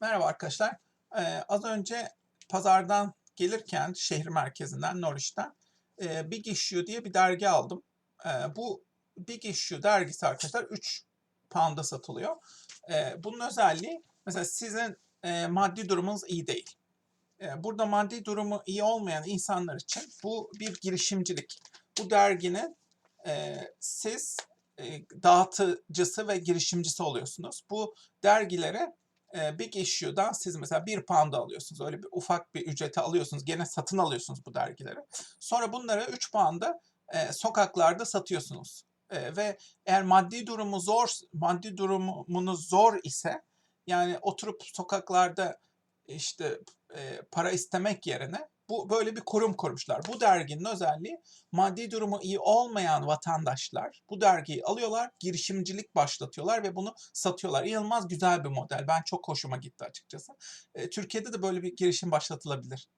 Merhaba arkadaşlar. Ee, az önce pazardan gelirken şehir merkezinden Norwich'ten e, Big Issue diye bir dergi aldım. Ee, bu Big Issue dergisi arkadaşlar 3 pound'a satılıyor. Ee, bunun özelliği mesela sizin e, maddi durumunuz iyi değil. Ee, burada maddi durumu iyi olmayan insanlar için bu bir girişimcilik. Bu derginin e, siz e, dağıtıcısı ve girişimcisi oluyorsunuz. Bu dergilere e, Big Issue'dan siz mesela bir pound alıyorsunuz. Öyle bir ufak bir ücreti alıyorsunuz. Gene satın alıyorsunuz bu dergileri. Sonra bunları 3 pound'a e, sokaklarda satıyorsunuz. E, ve eğer maddi durumu zor, maddi durumunuz zor ise yani oturup sokaklarda işte e, para istemek yerine bu böyle bir kurum kurmuşlar. Bu derginin özelliği maddi durumu iyi olmayan vatandaşlar bu dergiyi alıyorlar, girişimcilik başlatıyorlar ve bunu satıyorlar. İnanılmaz güzel bir model. Ben çok hoşuma gitti açıkçası. E, Türkiye'de de böyle bir girişim başlatılabilir.